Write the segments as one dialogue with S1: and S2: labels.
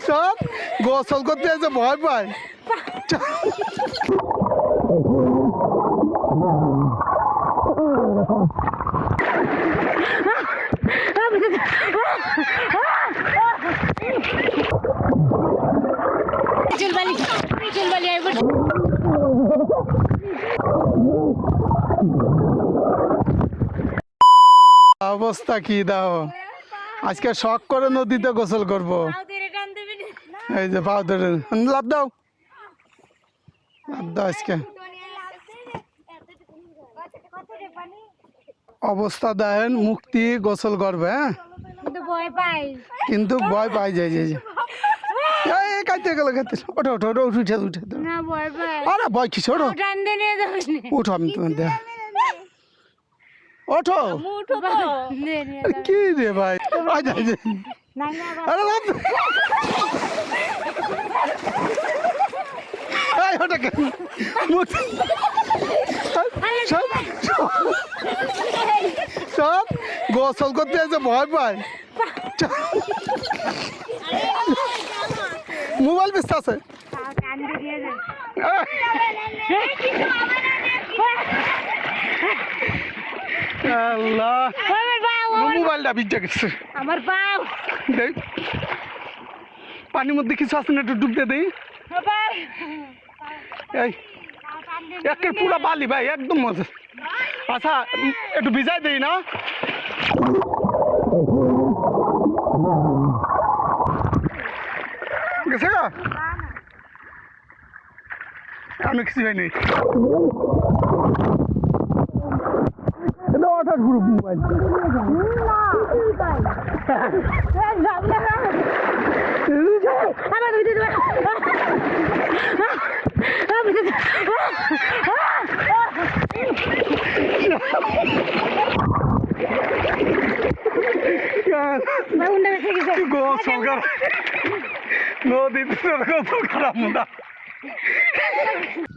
S1: সব গোসল করতে এসে ভয় পায় অবস্থা কি দাও? আজকে শখ করে নদীতে গোসল করব। এই যে পাও ধরে লাভ দাও। লাভ দাও আজকে। অবস্থা দেন মুক্তি গোসল করবে হ্যাঁ?
S2: কিন্তু ভয় পাই
S1: যায় যে এই কাটতে গেল খেতে ওঠো ওঠো ওঠো উঠে উঠে আরে ভয় কিছু ওঠো। উঠো আমি তোমার দেখ। ওঠো কি রে ভাই আরে লাভ এই ওটা কেন সব সব গোসল করতে এসে ভয় পায় মোবাইল ব্যস্ত আছে আল্লাহ মোবাইলটা ভিজে গেছে।
S2: আমার পাও
S1: দেখ পানির মধ্যে কিছু আছে না একটু ডুবতে দেই। এই একের পুরা বালি ভাই একদম মজা। আচ্ছা একটু ভিজাই দেই না। গেছে আমি কিছু হয়নি ওঠার পুরো মোবাইল
S2: আমার দিদি আমি দিদি বাউন্ডা বেঁচে গেছে।
S1: গোসল কর নদীতে তোর গোসল করাম না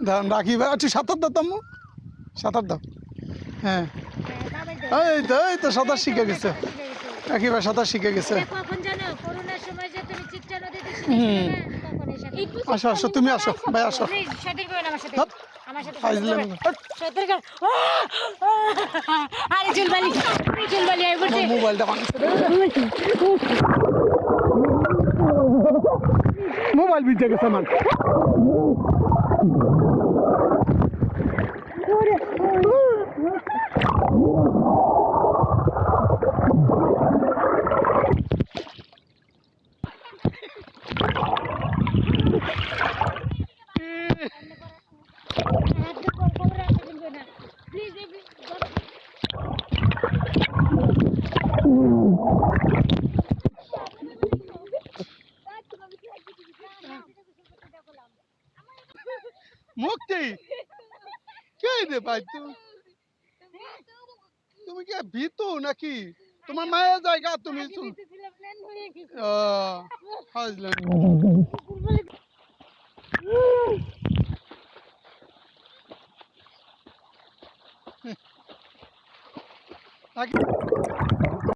S1: দাম রাখি ভাই একটু সাঁতার দাও তাম্মু সাঁতার দাও। হ্যাঁ। এই তো এই তো সাঁতার শিখে গেছে। ভাই সাঁতার শিখে গেছে।
S2: কখন জানো? করোনার সময় যে তুমি চিত্রা
S1: হুম। আসো আসো তুমি আসো ভাই আসো।
S2: প্লিজ সাথে। করবেন আমার সাথে
S1: কে ভাই তুমি কি ভীত নাকি তোমার মায়ের জায়গা তুমি Thank you.